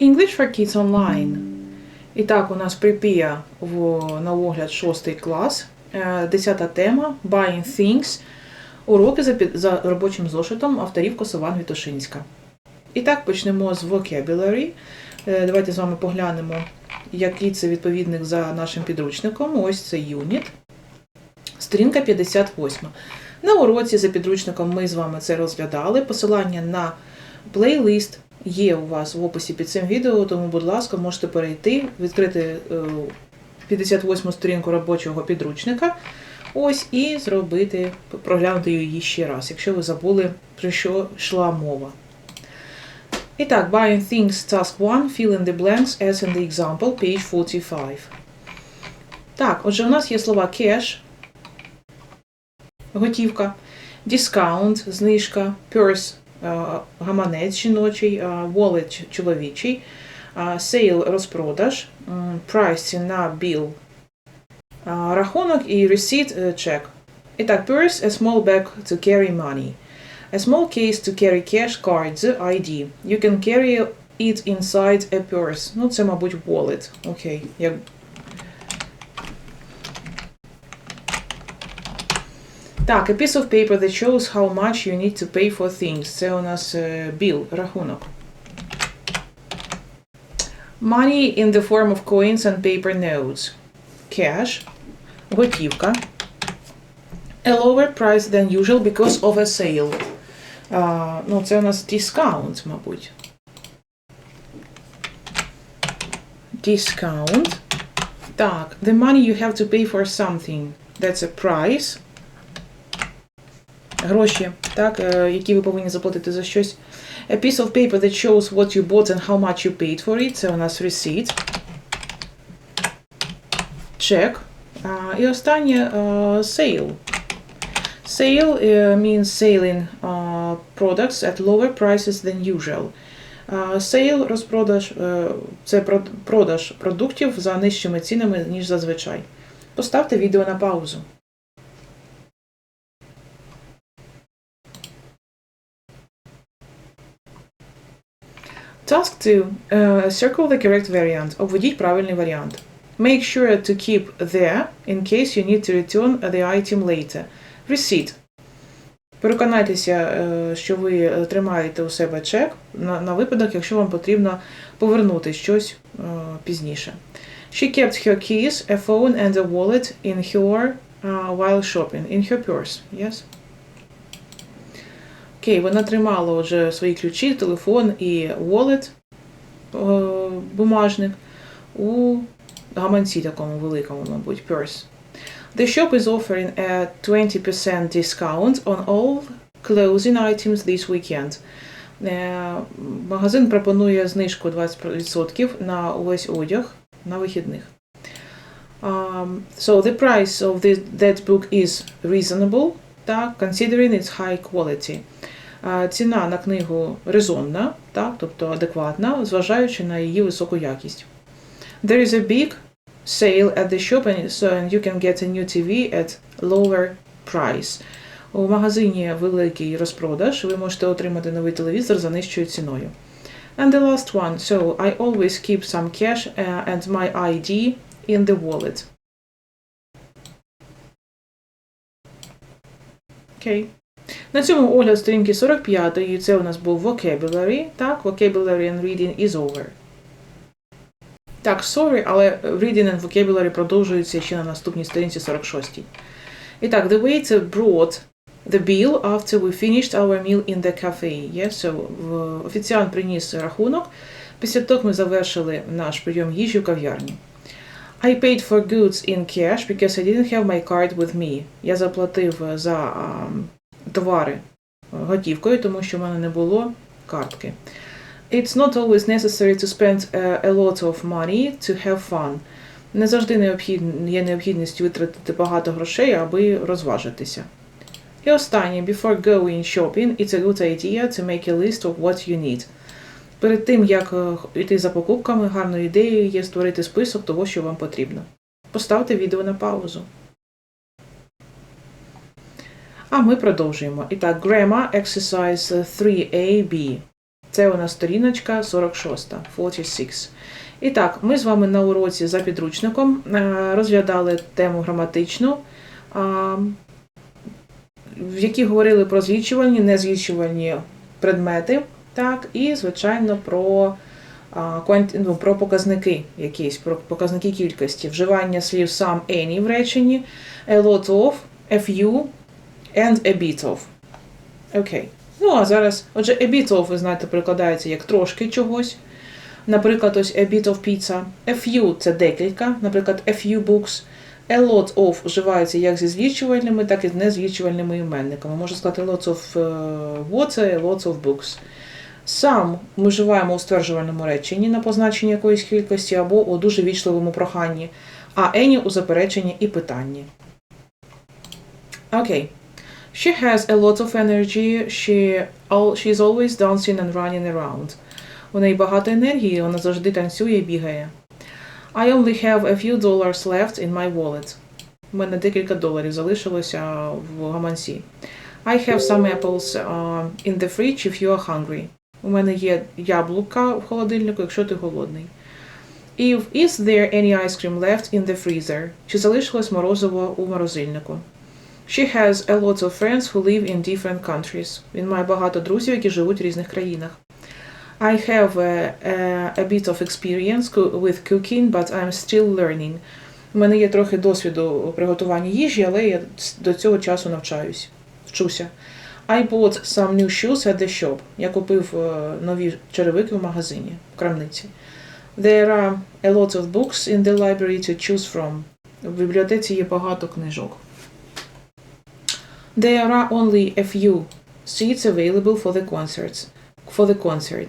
English for Kids Online. І так, у нас припія в, на огляд 6 клас. Е, 10 тема Buying Things. Уроки за, за робочим зошитом авторів Косован Вітошинська. І так, почнемо з vocabulary. Е, Давайте з вами поглянемо, який це відповідник за нашим підручником. Ось це юніт. Сторінка 58. На уроці за підручником ми з вами це розглядали. Посилання на плейлист є у вас в описі під цим відео, тому, будь ласка, можете перейти, відкрити е, 58 сторінку робочого підручника. Ось і зробити, проглянути її ще раз, якщо ви забули, про що йшла мова. І так, buying things task 1, fill in the blanks as in the example, page 45. Так, отже, у нас є слова cash, готівка, discount, знижка, purse, е, гаманець жіночий, е, wallet чоловічий, е, sale розпродаж, м, price ціна bill, е, рахунок і receipt е, чек. І так, purse, a small bag to carry money. A small case to carry cash cards, ID. You can carry it inside a purse. Ну, це, мабуть, wallet. Окей. Як... Так, a piece of paper that shows how much you need to pay for things. Це у нас е, bill, рахунок. Money in the form of coins and paper notes. Cash. Готівка. A lower price than usual because of a sale. А, ну, це у нас discount, мабуть. Discount. Так, the money you have to pay for something. That's a price. Гроші, так, е, які ви повинні заплатити за щось. A piece of paper that shows what you bought and how much you paid for it. Це у нас receipt. Check. А, і останнє е, sale. Sale е, means selling uh, products at lower prices than usual. Uh, sale розпродаж е, це продаж продуктів за нижчими цінами, ніж зазвичай. Поставте відео на паузу. Task 2. Uh, circle the correct variant. Обведіть правильний варіант. Make sure to keep there in case you need to return the item later. Receipt. Переконайтеся, е, що ви е, тримаєте у себе чек на, на випадок, якщо вам потрібно повернути щось е, пізніше. She kept her keys, a phone and a wallet in her uh, while shopping. In her purse. Yes? Окей, вона тримала вже свої ключі, телефон і wallet, е, бумажник у гаманці такому великому, мабуть, purse. The shop is offering a 20% discount on all clothing items this weekend. Е, Магазин пропонує знижку 20% на увесь одяг на вихідних. Um, so the price of this, that book is reasonable, так, considering its high quality. Ціна на книгу резонна, так, тобто адекватна, зважаючи на її високу якість. There is a big sale at the shop and you can get a new TV at lower price. У магазині великий розпродаж, ви можете отримати новий телевізор за нижчою ціною. And the last one. So I always keep some cash uh, and my ID in the wallet. Окей. На цьому огляд сторінки 45 і це у нас був vocabulary. Так, vocabulary and reading is over. Так, sorry, але reading and vocabulary продовжується ще на наступній сторінці 46. І так, the waiter brought the bill after we finished our meal in the cafe. Yes, so, офіціант приніс рахунок. Після того ми завершили наш прийом їжі в кав'ярні. I paid for goods in cash because I didn't have my card with me. Я заплатив за товари готівкою, тому що в мене не було картки. It's not always necessary to spend uh, a lot of money to have fun. Не завжди необхід... є необхідність витратити багато грошей, аби розважитися. І останнє, before going shopping, it's a good idea to make a list of what you need. Перед тим, як е, йти за покупками, гарною ідеєю є створити список того, що вам потрібно. Поставте відео на паузу. А ми продовжуємо. І так, grammar exercise 3AB. Це у нас сторіночка 46, 46. І так, ми з вами на уроці за підручником е, розглядали тему граматичну, в якій говорили про злічувальні, незлічувальні предмети, так, і, звичайно, про, ну, про показники якісь, про показники кількості, вживання слів some, any в реченні, a lot of, a few and a bit of. Окей. Ну, а зараз, отже, a bit of, ви знаєте, перекладається як трошки чогось. Наприклад, ось a bit of pizza. A few – це декілька, наприклад, a few books. A lot of вживається як зі злічувальними, так і з незлічувальними іменниками. Можна сказати lots of е, water, lots of books. Some ми вживаємо у стверджувальному реченні на позначення якоїсь кількості або у дуже вічливому проханні, а any у запереченні і питанні. Окей. She has a lot of energy. She, al- she's always dancing and running around. У неї багато енергії, вона завжди танцює і бігає. I only have a few dollars left in my wallet. У мене декілька доларів залишилося в гаманці. I have some apples uh, in the fridge if you are hungry. У мене є яблука в холодильнику, якщо ти голодний. If is there any ice cream left in the freezer? Чи залишилось морозиво у морозильнику? She has a lot of friends who live in different countries. Він має багато друзів, які живуть в різних країнах. I have a, a, a bit of experience with cooking, but I'm still learning. У мене є трохи досвіду у приготуванні їжі, але я до цього часу навчаюсь. Вчуся. I bought some new shoes at the shop. Я купив е, нові черевики в магазині, в крамниці. There are a lot of books in the library to choose from. В бібліотеці є багато книжок. There are only a few seats available for the concerts. For the concert.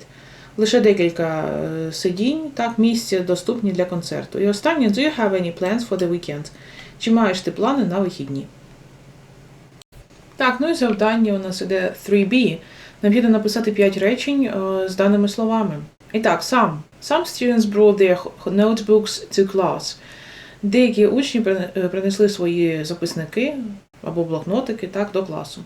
Лише декілька е, сидінь, так, місць доступні для концерту. І останнє, do you have any plans for the weekend? Чи маєш ти плани на вихідні? Так, ну і завдання у нас іде 3B. Необхідно написати 5 речень е, з даними словами. І так, some. Some students brought their notebooks to class. Деякі учні е, принесли свої записники або блокнотики так, до класу.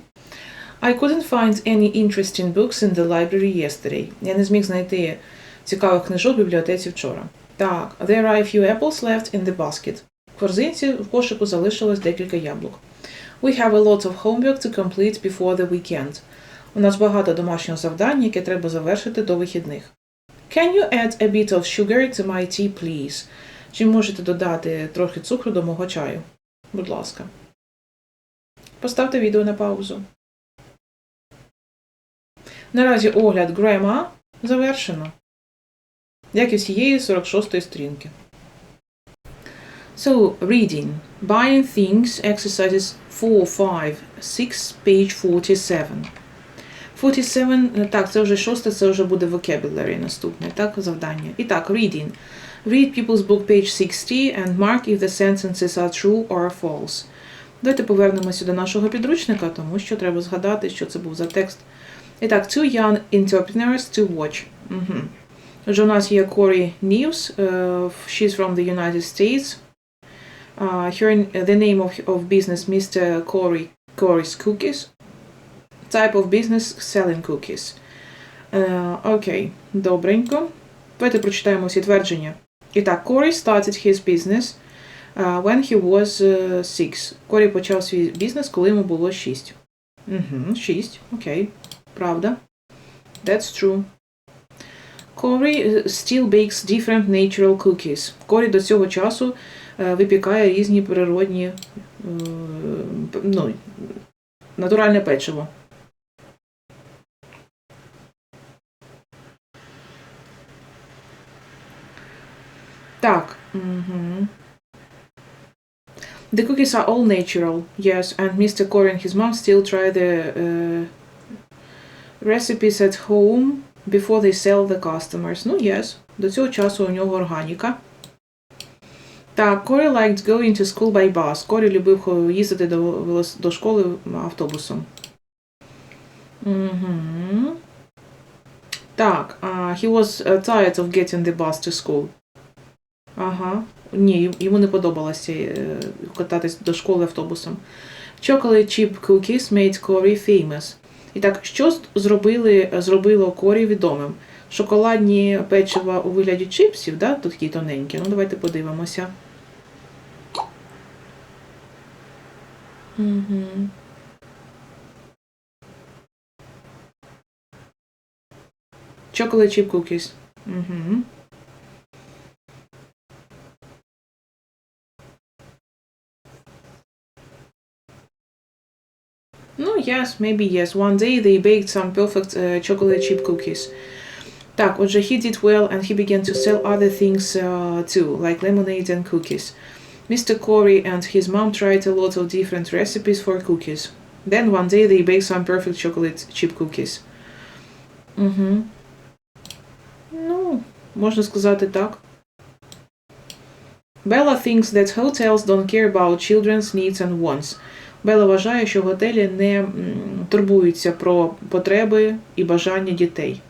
I couldn't find any interesting books in the library yesterday. Я не зміг знайти цікавих книжок в бібліотеці вчора. Так, there are a few apples left in the basket. В корзинці в кошику залишилось декілька яблук. We have a lot of homework to complete before the weekend. У нас багато домашнього завдань, яке треба завершити до вихідних. Can you add a bit of sugar to my tea, please? Чи можете додати трохи цукру до мого чаю? Будь ласка. Поставте відео на паузу. Наразі огляд грема завершено. Як і всієї 46 сторінки. So, reading. Buying things, exercises 4, 5, 6, page 47. 47, е, так, це вже шосте, це вже буде vocabulary наступне, так, завдання. І так, reading. Read people's book page 60 and mark if the sentences are true or false. Давайте повернемося до нашого підручника, тому що треба згадати, що це був за текст. І так, two young entrepreneurs to watch. Угу. Отже, у нас є Corey News, е, she's from the United States. Uh, her, the name of, of business, Mr. Corey, Corey's Cookies. Type of business, selling cookies. Е, Окей, добренько. Давайте прочитаємо всі твердження. І так, Corey started his business uh, when he was uh, six. Корі почав свій бізнес, коли йому було 6. Угу, 6, окей. Правда. That's true. Corey uh, still bakes different natural cookies. Корі до цього часу е, випікає різні природні, е, ну, натуральне печиво. The cookies are all natural, yes, and Mr. Corey and his mom still try the uh, recipes at home before they sell the customers. Ну, yes, до цього часу у нього органіка. Так, Corey liked going to school by bus. Корі любив хо- їздити до, велос- до школи автобусом. Угу. Так, uh, he was uh, tired of getting the bus to school. Ага. Ні, йому не подобалося е, кататись до школи автобусом. Chocolate chip cookies made Corey famous. І так, що зробили, зробило Корі відомим? Шоколадні печива у вигляді чипсів, да? тут такі тоненькі. Ну, давайте подивимося. Угу. Chocolate chip cookies. Угу. No, yes, maybe yes. One day they baked some perfect uh, chocolate chip cookies. Так, отже, he did well and he began to sell other things uh, too, like lemonade and cookies. Mr. Corey and his mom tried a lot of different recipes for cookies. Then one day they baked some perfect chocolate chip cookies. Угу. Ну, можна сказати так. Bella thinks that hotels don't care about children's needs and wants. Бела вважає, що готелі не турбуються про потреби і бажання дітей.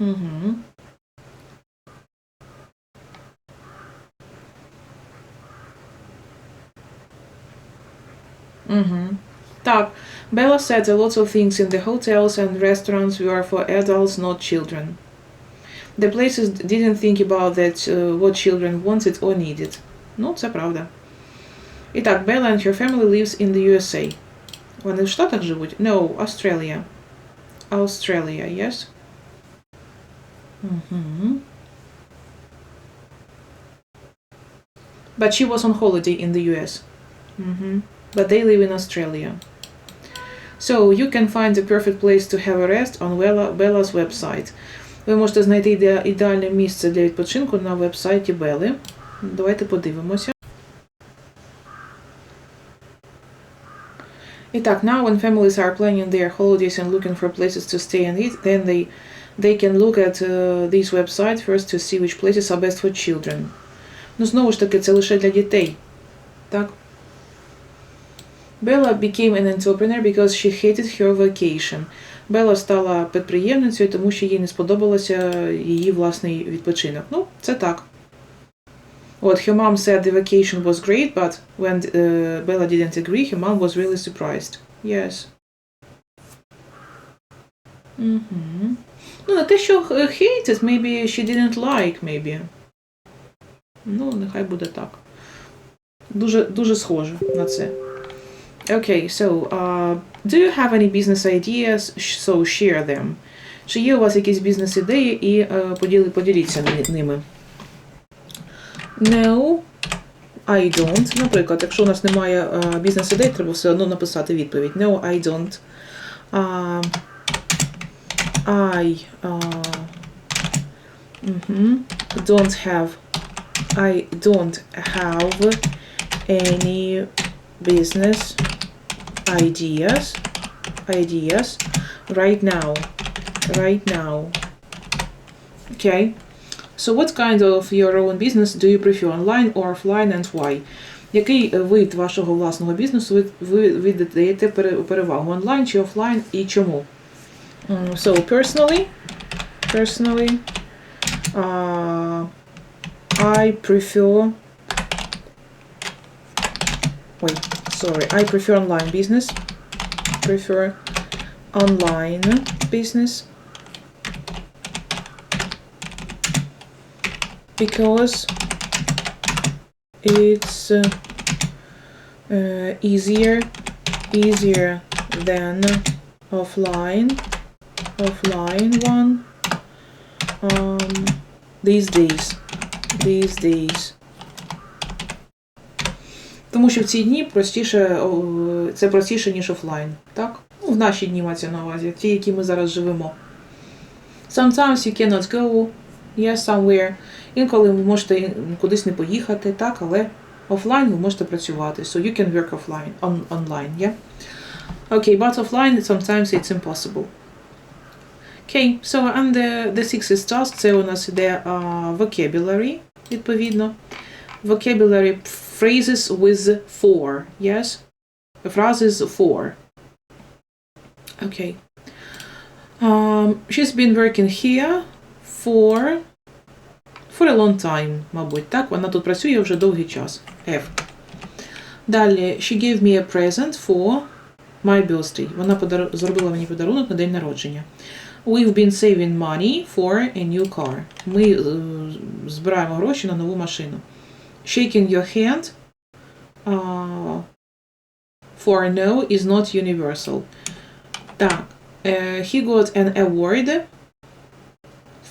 Угу. Угу. Так, Bella said a lot of things in the hotels and restaurants were for adults, not children. The places didn't think about that uh, what children wanted or needed. Ну, це правда. І так, Bella and her family lives in the USA. Вони в Штатах живуть? No, Australia. Australia, yes? Mhm. But she was on holiday in the US. Mhm. But they live in Australia. So you can find the perfect place to have a rest on Bella, Bella's website. Ви можете знайти іде- ідеальне місце для відпочинку на вебсайті Белли. Давайте подивимося. І так, now when families are planning their holidays and looking for places to stay and eat, then they they can look at uh, this website first to see which places are best for children. Ну, знову ж таки, це лише для дітей. Так? Bella became an entrepreneur because she hated her vacation. Бела стала підприємницею, тому що їй не сподобалося її власний відпочинок. Ну, це так. От, her mom said the vacation was great, but when uh, Bella didn't agree, her mom was really surprised. Yes. Mm-hmm. Ну, не те, що х- hated, maybe she didn't like, maybe. Ну, нехай буде так. Дуже, дуже схоже на це. Okay, so, uh, do you have any business ideas? Sh- So share them. Чи є у вас якісь бізнес-ідеї і uh, поділи, поділіться ни- ними? No, I don't. Наприклад, якщо у нас немає uh, бізнес-ідей, треба все одно написати відповідь. No, I don't. Uh, I uh, mhm, don't have I don't have any business ideas ideas right now right now okay so what kind of your own business do you prefer online or offline and why який вид вашого власного бізнесу ви, ви, ви даєте пере- перевагу онлайн чи офлайн і чому? Mm, So personally, personally, uh, I prefer. Wait, sorry. I prefer online business. Prefer online business Because it's uh, uh, easier, easier than offline offline one um, these days. These days. Тому що в ці дні простіше, це простіше, ніж офлайн. Так? Ну, в наші дні мається на увазі, ті, які ми зараз живемо. Sometimes you cannot go, yes, somewhere. Інколи ви можете кудись не поїхати, так, але офлайн ви можете працювати. So you can work offline, on, online, yeah? Okay, but offline sometimes it's impossible. Okay, so and the, the sixth task, це у нас іде uh, vocabulary, відповідно. Vocabulary phrases with for, yes? Phrases for. Okay. Um, she's been working here for for a long time, мабуть, так? Вона тут працює вже довгий час. F. Далі, she gave me a present for my birthday. Вона подар... зробила мені подарунок на день народження. We've been saving money for a new car. Ми е, збираємо гроші на нову машину. Shaking your hand uh, for no is not universal. Так. е, he got an award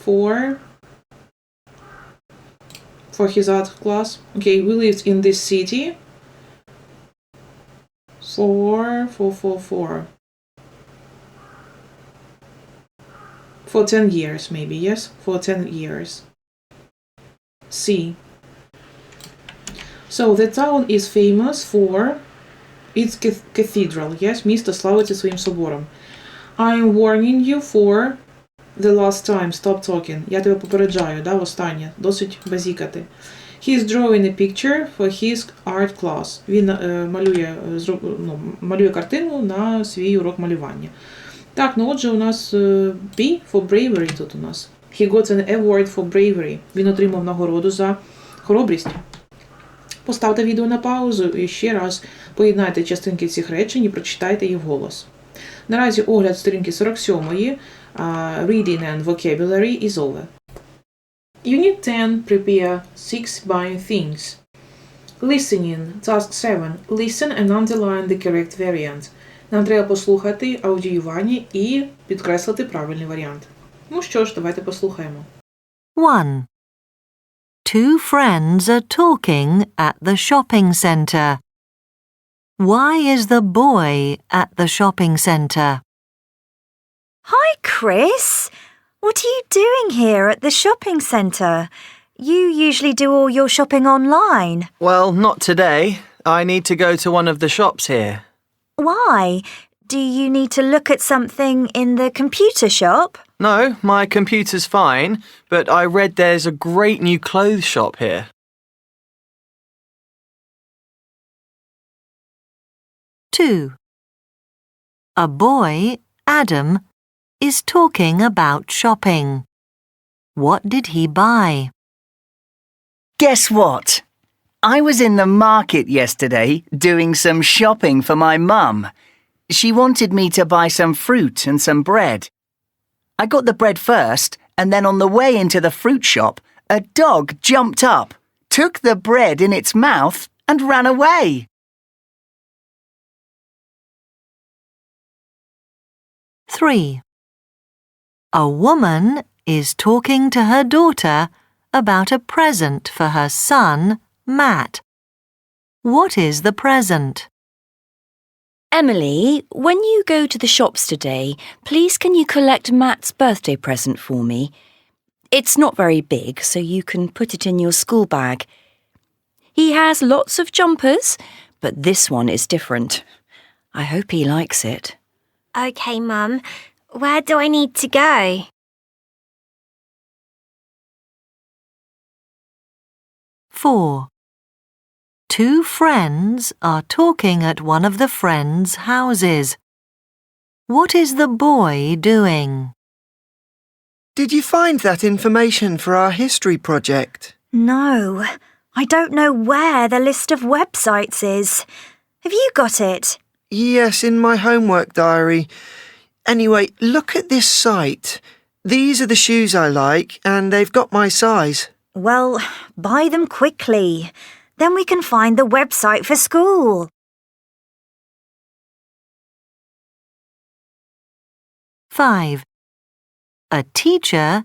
for for his art class. Okay, we lived in this city for for for for for 10 years maybe yes for 10 years c so the town is famous for its cath- cathedral yes місто славиться своїм собором I'm warning you for the last time stop talking я тебе попереджаю да останнє досить базікати He's drawing a picture for his art class. Він е, малює, е, зроб- ну, малює картину на свій урок малювання. Так, ну отже, у нас е, B for bravery тут у нас. He got an award for bravery. Він отримав нагороду за хоробрість. Поставте відео на паузу і ще раз поєднайте частинки цих речень і прочитайте їх вголос. Наразі огляд сторінки 47 а, Reading and Vocabulary is over. Unit 10 Prepare 6 buying things. Listening. Task 7. Listen and underline the correct variant. Нам треба послухати аудіювання і підкреслити правильний варіант. Ну що ж, давайте послухаємо. 1. Two friends are talking at the shopping centre. Why is the boy at the shopping centre? Hi, Chris. What are you doing here at the shopping centre? You usually do all your shopping online. Well, not today. I need to go to one of the shops here. Why? Do you need to look at something in the computer shop? No, my computer's fine, but I read there's a great new clothes shop here. Two. A boy, Adam, is talking about shopping. What did he buy? Guess what? I was in the market yesterday doing some shopping for my mum. She wanted me to buy some fruit and some bread. I got the bread first, and then on the way into the fruit shop, a dog jumped up, took the bread in its mouth, and ran away. Three. A woman is talking to her daughter about a present for her son, Matt. What is the present? Emily, when you go to the shops today, please can you collect Matt's birthday present for me? It's not very big, so you can put it in your school bag. He has lots of jumpers, but this one is different. I hope he likes it. Okay, Mum. Where do I need to go? Four. Two friends are talking at one of the friends' houses. What is the boy doing? Did you find that information for our history project? No. I don't know where the list of websites is. Have you got it? Yes, in my homework diary. Anyway, look at this site. These are the shoes I like, and they've got my size. Well, buy them quickly. Then we can find the website for school. Five. A teacher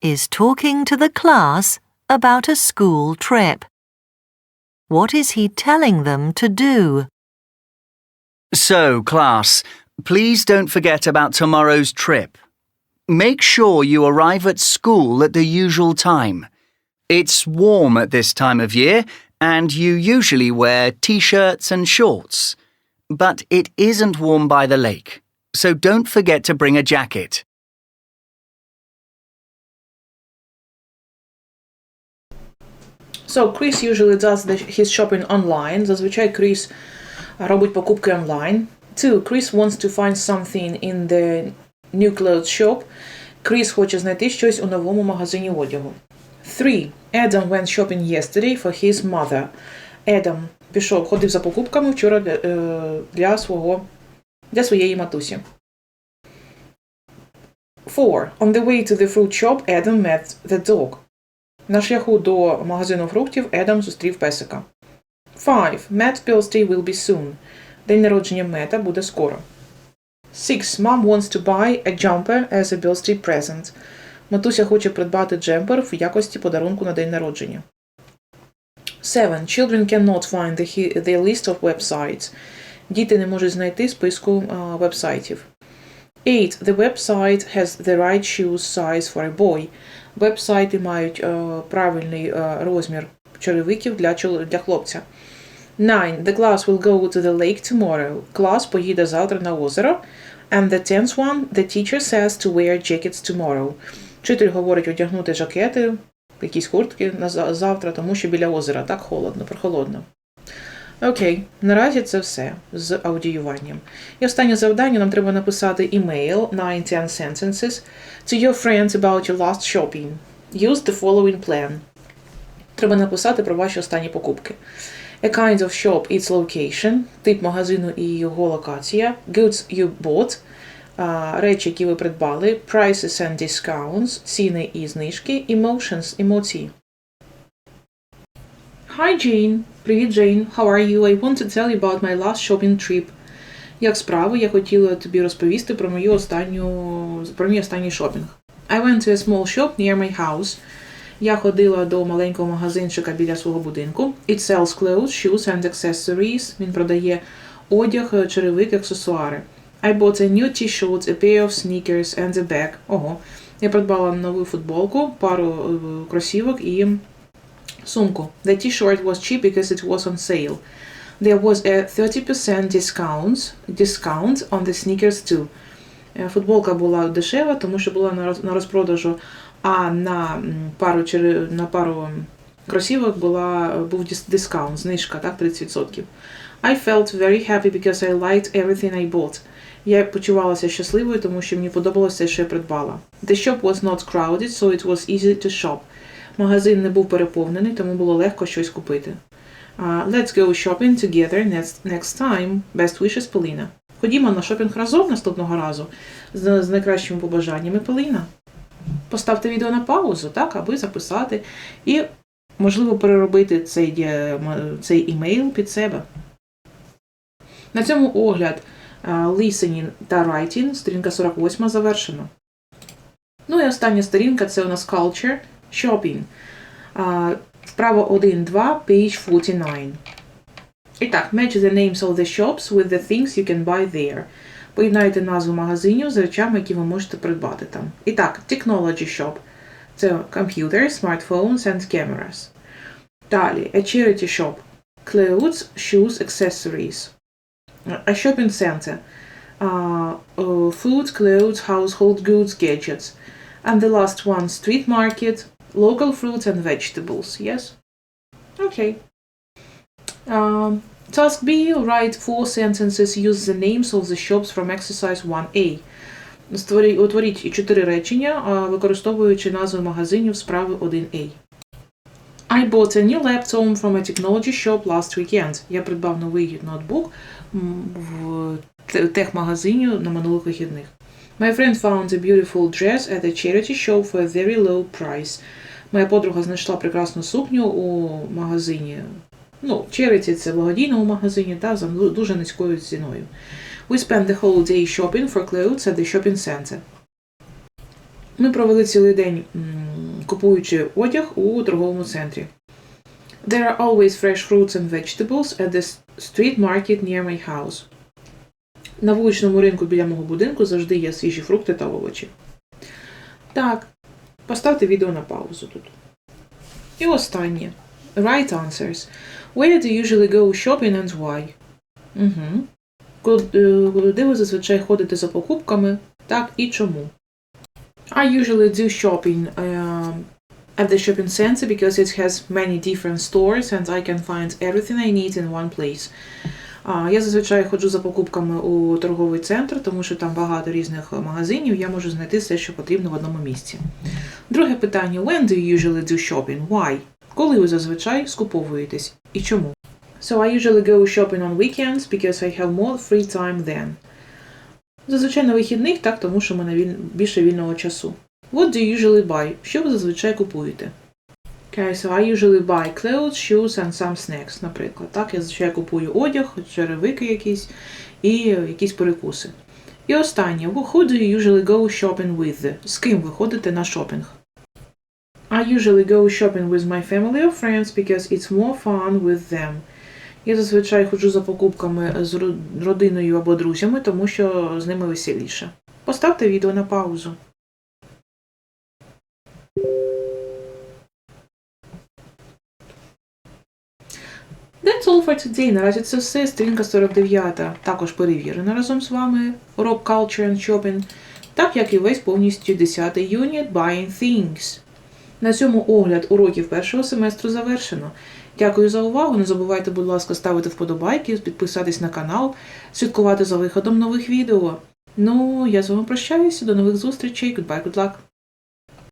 is talking to the class about a school trip. What is he telling them to do? So, class, please don't forget about tomorrow's trip. Make sure you arrive at school at the usual time. It's warm at this time of year, and you usually wear t shirts and shorts. But it isn't warm by the lake, so don't forget to bring a jacket. So Chris usually does the, his shopping online. Зазвичай Кріс робить покупки онлайн. Two. Chris wants to find something in the new clothes shop. Кріс хоче знайти щось у новому магазині одягу. Three. Adam went shopping yesterday for his mother. Adam пішов, ходив за покупками вчора для, е, для свого для своєї матусі. 4. On the way to the fruit shop, Adam met the dog. На шляху до магазину фруктів Едам зустрів песика. 5. Matt's birthday will be soon. День народження Мета буде скоро. 6. Mom wants to buy a jumper as a birthday present. Матуся хоче придбати джемпер в якості подарунку на день народження. 7. Children cannot find the, the list of websites. Діти не можуть знайти списку а, вебсайтів. 8. The website has the right shoe size for a boy. Вебсайти мають е, правильний е, розмір черевиків для, для хлопця. 9. The class will go to the lake tomorrow. Клас поїде завтра на озеро. And the tenth one, the teacher says to wear jackets tomorrow. Вчитель говорить одягнути жакети, якісь куртки на завтра, тому що біля озера так холодно, прохолодно. Окей, наразі це все з аудіюванням. І останнє завдання нам треба написати email 9-10 sentences to your friends about your last shopping. Use the following plan. Треба написати про ваші останні покупки. A kind of shop, its location, тип магазину і його локація, goods you bought, а, речі, які ви придбали, prices and discounts, ціни і знижки, emotions, емоції. Hi Jane. Привіт, Jane. How are you? I want to tell you about my last shopping trip. Як справи, я хотіла тобі розповісти про мою останню про мій останній шопінг. I went to a small shop near my house. Я ходила до маленького магазинчика біля свого будинку. It sells clothes, shoes and accessories. Він продає одяг, черевики, аксесуари. I bought a new t-shirt, a pair of sneakers and a bag. Ого. Я придбала нову футболку, пару е, кросівок і сумку. The t-shirt was cheap because it was on sale. There was a 30% discount, discount on the sneakers too. Е, Футболка була дешева, тому що була на розпродажу, а на пару на пару кросівок була був дискаунт, знижка, так, 30%. I felt very happy because I liked everything I bought. Я почувалася щасливою, тому що мені подобалося що я придбала. The shop was not crowded, so it was easy to shop. Магазин не був переповнений, тому було легко щось купити. Uh, let's go shopping together next, next time. Best wishes, Поліна. Ходімо на шопінг разом наступного разу з, з найкращими побажаннями Поліна. Поставте відео на паузу, так, аби записати і, можливо, переробити цей, цей імейл під себе. На цьому огляд listening та writing, сторінка 48 завершено. Ну і остання сторінка це у нас culture, shopping. А, Вправо 1-2, page 49. І так, match the names of the shops with the things you can buy there. Поєднайте назву магазинів з речами, які ви можете придбати там. І так, technology shop. Це computers, smartphones and cameras. Далі, a charity shop. Clothes, shoes, accessories. A shopping center. Uh, uh, food, clothes, household goods, gadgets. And the last one, street market, local fruits and vegetables. Yes? Okay. Um, task B, write four sentences, use the names of the shops from exercise 1A. Створіть, утворіть чотири речення, використовуючи назви магазинів справи 1A. I bought a new laptop from a technology shop last weekend. Я придбав новий ноутбук в те- техмагазині на минулих вихідних. My friend found a beautiful dress at a charity shop for a very low price. Моя подруга знайшла прекрасну сукню у магазині. Ну, charity – це в благодійному магазині, та за дуже низькою ціною. We spent the whole day shopping for clothes at the shopping center. Ми провели цілий день купуючи одяг у торговому центрі. There are always fresh fruits and vegetables at the street market near my house. На вуличному ринку біля мого будинку завжди є свіжі фрукти та овочі. Так, поставте відео на паузу тут. І останнє. Right answers. Where do you usually go shopping and why? Угу. Куди ви зазвичай ходите за покупками? Так, і чому? I usually do shopping um, at the shopping center because it has many different stores and I can find everything I need in one place. Я зазвичай ходжу за покупками у торговий центр, тому що там багато різних магазинів, я можу знайти все, що потрібно в одному місці. Друге питання: When do you usually do shopping? Why? Коли ви зазвичай скуповуєтесь і чому? So I usually go shopping on weekends because I have more free time then. Зазвичай на вихідних, так, тому що в мене більше вільного часу. What do you usually buy? Що ви зазвичай купуєте? Okay, so I usually buy clothes, shoes and some snacks, наприклад. Так, я зазвичай купую одяг, черевики якісь і е, якісь перекуси. І останнє. Who do you usually go shopping with? З ким ви ходите на шопінг? I usually go shopping with my family or friends because it's more fun with them. Я зазвичай ходжу за покупками з родиною або друзями, тому що з ними веселіше. Поставте відео на паузу. That's all for today. Наразі це все. Сторінка 49. Також перевірена разом з вами. Rock Culture and Shopping. Так як і весь повністю 10 юніт Buying Things. На цьому огляд уроків першого семестру завершено. Дякую за увагу. Не забувайте, будь ласка, ставити вподобайки, підписатись на канал, слідкувати за виходом нових відео. Ну, я з вами прощаюся. До нових зустрічей. Goodbye, good luck.